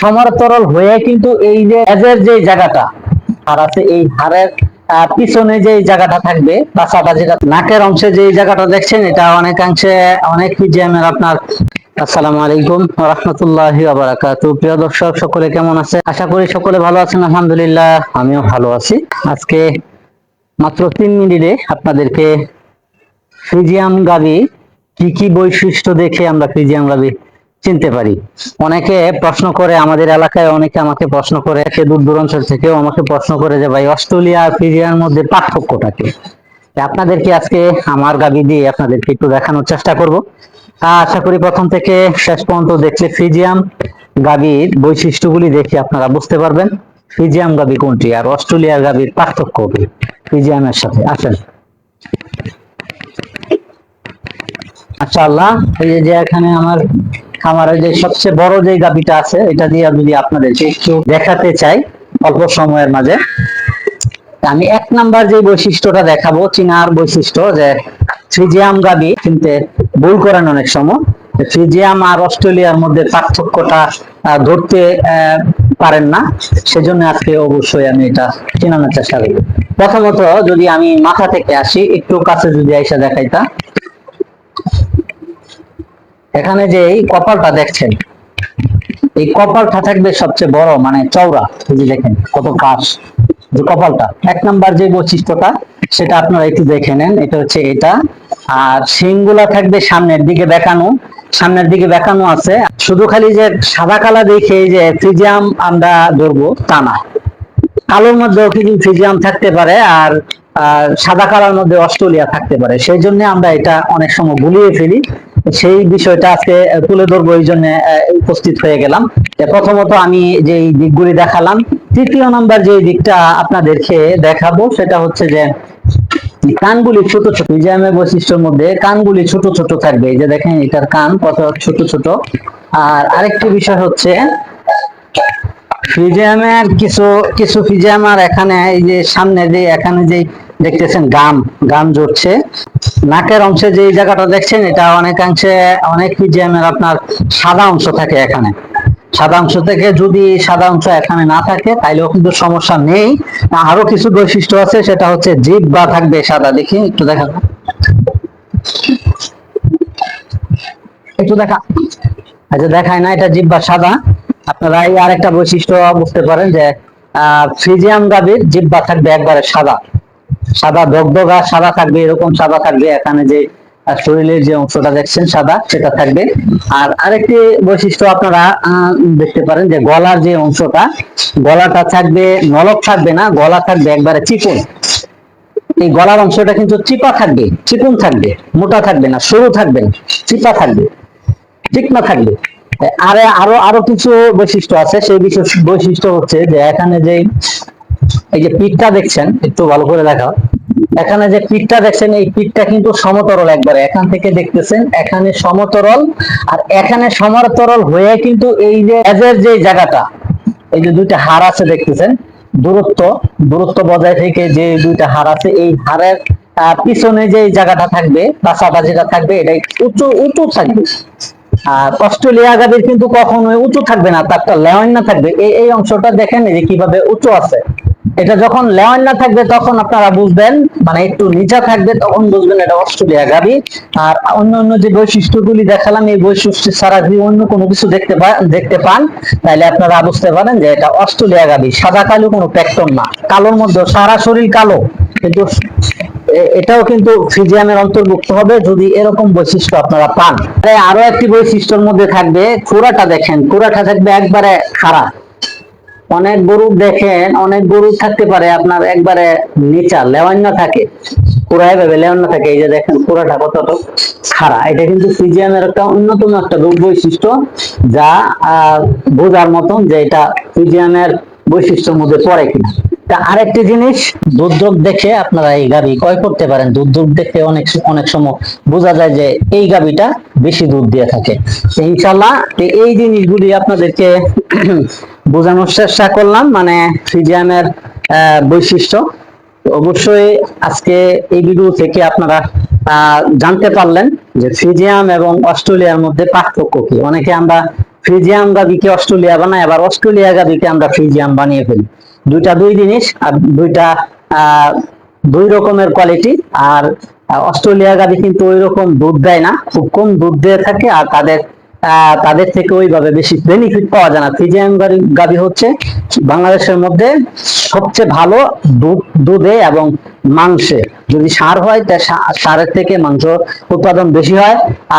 সমান্তরাল হয়ে কিন্তু এই যে লেজের যে জায়গাটা হার আছে এই হারের পিছনে যে জায়গাটা থাকবে যেটা নাকের অংশে যে জায়গাটা দেখছেন, এটা অনেকাংশে অনেক পিজিএমের আপনার, আসসালামু আলাইকুম রহমতুল্লাহি বারাকাতু প্রিয় দর্শক, সকলে কেমন আছে আশা করি সকলে ভালো আছেন, আলহামদুলিল্লাহ, আমিও ভালো আছি। আজকে মাত্র তিন মিনিটে আপনাদেরকে ফ্রিজিয়াম গাবি কি কি বৈশিষ্ট্য দেখে আমরা ফ্রিজিয়াম গাবি চিনতে পারি। অনেকে প্রশ্ন করে, আমাদের এলাকায় অনেকে আমাকে প্রশ্ন করে সে দূর দূরাঞ্চল থেকেও আমাকে প্রশ্ন করে যে, ভাই, অস্ট্রেলিয়া আর ফ্রিজিয়ার মধ্যে পার্থক্যটা কি? আপনাদেরকে আজকে আমার গাবি দিয়ে আপনাদেরকে একটু দেখানোর চেষ্টা করব। আশা করি প্রথম থেকে শেষ পর্যন্ত দেখলে ফ্রিজিয়াম গাবির বৈশিষ্ট্যগুলি দেখে আপনারা বুঝতে পারবেন। ফ্রিজিয়াম গাবি কোনটি আর অস্ট্রেলিয়ার গাবির পার্থক্য কি? ফ্রিজিয়ামের সাথে, আসেন। আচ্ছা আল্লাহ এই যে এখানে আমার খামারের যে সবচেয়ে বড় যে গাবিটা আছে, এটা দিয়ে যদি আপনাদেরকে একটু দেখাতে চাই, অল্প সময়ের মাঝে। আমি এক নাম্বার যে বৈশিষ্ট্যটা দেখাবো, চীনার বৈশিষ্ট্য যে ফ্রিজিয়াম গাবি কিনতে ভুল করেন অনেক সময়। ফ্রিজিয়াম আর অস্ট্রেলিয়ার মধ্যে পার্থক্যটা ধরতে পারেন না। সেজন্য আজকে অবশ্যই আমি এটা চেনানোর চেষ্টা করি প্রথমত যদি আমি মাথা থেকে আসি, একটু কাছে যদি আইসা দেখাইতা। এখানে যে এই কপালটা দেখছেন, এই কপালটা থাকবে সবচেয়ে বড় মানে চওড়া, এই যে দেখেন কত কাশ, যে কপালটা। এক নাম্বার যে বৈশিষ্ট্যটা, সেটা আপনারা একটু দেখে নেন, এটা হচ্ছে এটা। আর শিংগুলা থাকবে সামনের দিকে দেখানো, সামনের দিকে দেখানো আছে। শুধু খালি যে সাদা কালা দেখে যে ফ্রিজিয়াম আমরা ধরবো, তা না। কালোর মধ্যেও কিছু ফিজিয়াম থাকতে পারে আর সাদা কালার মধ্যে অস্ট্রেলিয়া থাকতে পারে। সেই জন্য আমরা এটা অনেক সময় গুলিয়ে ফেলি। সেই বিষয়টা আজকে তুলে ধরবো এই জন্য উপস্থিত হয়ে গেলাম। প্রথমত আমি যে দিকগুলি দেখালাম, তৃতীয় নাম্বার যে দিকটা আপনাদেরকে দেখাবো, সেটা হচ্ছে যে কানগুলি ছোট ছোট ফিজিয়ামের বৈশিষ্ট্যের মধ্যে কানগুলি ছোট ছোট থাকবে যে দেখেন এটার কান কত ছোট ছোট। আর আরেকটি বিষয় হচ্ছে ফিজিয়ামের কিছু কিছু ফিজিয়ামার এখানে এই যে সামনে যে, এখানে যে দেখতেছেন, গাম গাম জড়ছে নাকের অংশে যে জায়গাটা দেখছেন এটা অনেকাংশে অনেক ফিজিয়ামের আপনার সাদা অংশ থাকে এখানে। সাদা অংশ থেকে যদি সাদা অংশ এখানে না থাকে তাইলেও কিন্তু সমস্যা নেই। আরও কিছু বৈশিষ্ট্য আছে সেটা হচ্ছে জিভ বা থাকবে সাদা। দেখি একটু দেখা একটু দেখা। আচ্ছা দেখায় না এটা জিব্বা সাদা। আপনারা এই আরেকটা বৈশিষ্ট্য বুঝতে পারেন যে আহ, ফ্রিজিয়াম গাভীর জিব্বা থাকবে একবারে সাদা। সাদা দগদগা সাদা থাকবে, এরকম সাদা থাকবে। এখানে যে শরীরের যে অংশটা দেখছেন, সাদা, সেটা থাকবে। আর আরেকটি বৈশিষ্ট্য আপনারা দেখতে পারেন যে গলার যে অংশটা, গলাটা থাকবে, নলক থাকবে না, গলা থাকবে একবারে চিকন। এই গলার অংশটা কিন্তু চিপা থাকবে, চিকন থাকবে, মোটা থাকবে না, সরু থাকবে না, চিপা থাকবে, ঠিক না থাকবে। আর, আরও আরও কিছু বৈশিষ্ট্য আছে, সেই বিশেষ বৈশিষ্ট্য হচ্ছে যে এখানে যে, এই যে পিঠটা দেখছেন, একটু ভালো করে দেখাও। এখানে যে পিঠটা দেখছেন এই পিঠটা কিন্তু সমতরল একবারে। এখান থেকে দেখতেছেন এখানে সমতরল আর এখানে সমতরল হয়ে কিন্তু এই যে এজের যে জায়গাটা এই যে দুইটা হাড় আছে দেখতেছেন দূরত্ব দূরত্ব বজায় থেকে যে দুইটা হাড় আছে এই আহ, পিছনে যে জায়গাটা থাকবে যেটা থাকবে এটাই উঁচু উঁচু থাকবে। আর অস্ট্রেলিয়া গাভীর কিন্তু কখনোই উঁচু থাকবে না তারটা লেওয়ান্না থাকবে। এই এই অংশটা দেখেন যে কীভাবে উঁচু আছে। এটা যখন লেওয়ান্না থাকবে, তখন আপনারা বুঝবেন মানে একটু নিচা থাকবে, তখন বুঝবেন এটা অস্ট্রেলিয়া গাভী আর অন্য অন্য যে বৈশিষ্ট্যগুলি দেখালাম, এই বৈশিষ্ট্য ছাড়া যদি অন্য কোনো কিছু দেখতে দেখতে পান, তাহলে আপনারা বুঝতে পারেন যে এটা অস্ট্রেলিয়া গাভী সাদা কালো কোনো প্যাক্টন না। কালোর মধ্যে সারা শরীর কালো। কিন্তু এটাও কিন্তু ফিজিয়ামের অন্তর্ভুক্ত হবে যদি এরকম বৈশিষ্ট্য আপনারা পান। আরে আরও একটি বৈশিষ্ট্যের মধ্যে থাকবে, খুরাটা দেখেন। খুরাটা থাকবে একবারে খারাপ অনেক গরু দেখেন, অনেক গরু থাকতে পারে আপনার একবারে নিচা লেওয়ান্য থাকে। পুরা এভাবে লেওয়ান্য থাকে, এই যে দেখেন পুরাটা কতটা খাড়া। এটা কিন্তু ফিজিয়ামের একটা অন্যতম একটা রূপ বৈশিষ্ট্য, যা বোঝার মতন যে এটা ফিজিয়ামের বৈশিষ্ট্যের মধ্যে পড়ে কিনা। আরেকটি জিনিস দুধ দেখে আপনারা এই গাবি ক্রয় করতে পারেন। দুধ দেখে অনেক অনেক সময় বোঝা যায় যে এই গাবিটা বেশি দুধ দিয়ে থাকে। ইনশাল্লাহ এই জিনিসগুলি আপনাদেরকে বোঝানোর চেষ্টা করলাম। মানে ফ্রিজিয়ামের বৈশিষ্ট্য। অবশ্যই আজকে এই ভিডিও থেকে আপনারা জানতে পারলেন যে ফ্রিজিয়াম এবং অস্ট্রেলিয়ার মধ্যে পার্থক্য কি। অনেকে আমরা ফ্রিজিয়াম গাবিকে অস্ট্রেলিয়া বানাই, আবার অস্ট্রেলিয়া গাবিকে আমরা ফ্রিজিয়াম বানিয়ে ফেলি। দুইটা দুই জিনিস আর দুইটা দুই রকমের কোয়ালিটি আর অস্ট্রেলিয়া গাবি কিন্তু ওই রকম দুধ দেয় না। খুব কম দুধ দিয়ে থাকে আর তাদের তাদের থেকে ওইভাবে বেশি বেনিফিট পাওয়া যায় না। ফ্রিজিয়াম গাবি হচ্ছে বাংলাদেশের মধ্যে সবচেয়ে ভালো দুধ, দুধে এবং মাংসে। যদি সার হয়, তা সারের থেকে মাংস উৎপাদন বেশি হয়।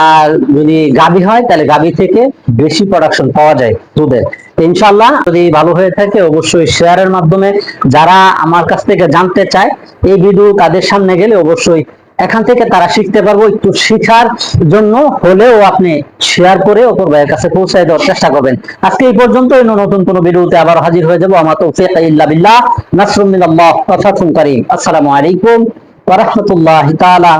আর যদি গাবি হয়, তাহলে গাবি থেকে বেশি প্রোডাকশন পাওয়া যায় দুধের ইনশাল্লাহ যদি ভালো হয়ে থাকে, অবশ্যই শেয়ারের মাধ্যমে যারা আমার কাছ থেকে জানতে চায়, এই ভিডিও তাদের সামনে গেলে অবশ্যই এখান থেকে তারা শিখতে পারব। একটু শিখার জন্য হলেও আপনি শেয়ার করে অপর ভাইয়ের কাছে পৌঁছায় দেওয়ার চেষ্টা করবেন। আজকে এই পর্যন্ত অন্য নতুন কোনো ভিডিওতে আবার হাজির হয়ে যাব। আমার তৌফিক ইল্লা বিল্লাহ। কারীম। আসসালামু আলাইকুম ওয়া রাহমাতুল্লাহি তাআলা